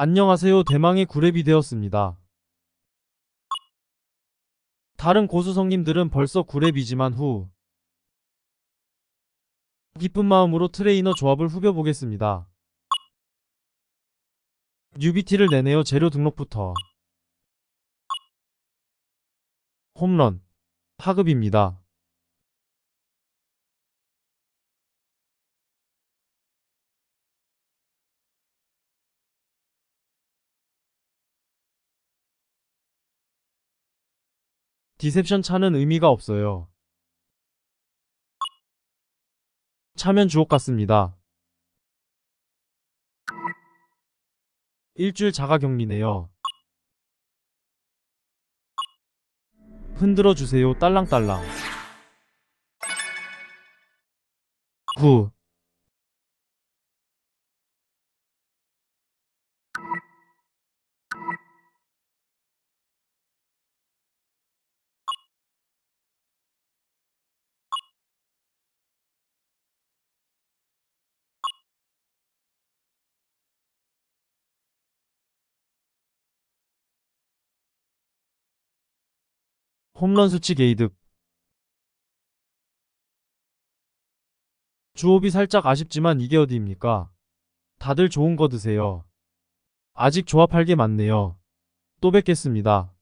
안녕하세요. 대망의 구랩이 되었습니다. 다른 고수성님들은 벌써 구랩이지만 후 기쁜 마음으로 트레이너 조합을 후벼보겠습니다. 뉴비티를 내네요. 재료 등록부터. 홈런. 파급입니다. 디셉션 차는 의미가 없어요. 차면 주옥 같습니다. 일주일 자가 격리네요. 흔들어 주세요. 딸랑딸랑. 9. 홈런 수치 게이득. 주업이 살짝 아쉽지만 이게 어디입니까? 다들 좋은 거 드세요. 아직 조합할 게 많네요. 또 뵙겠습니다.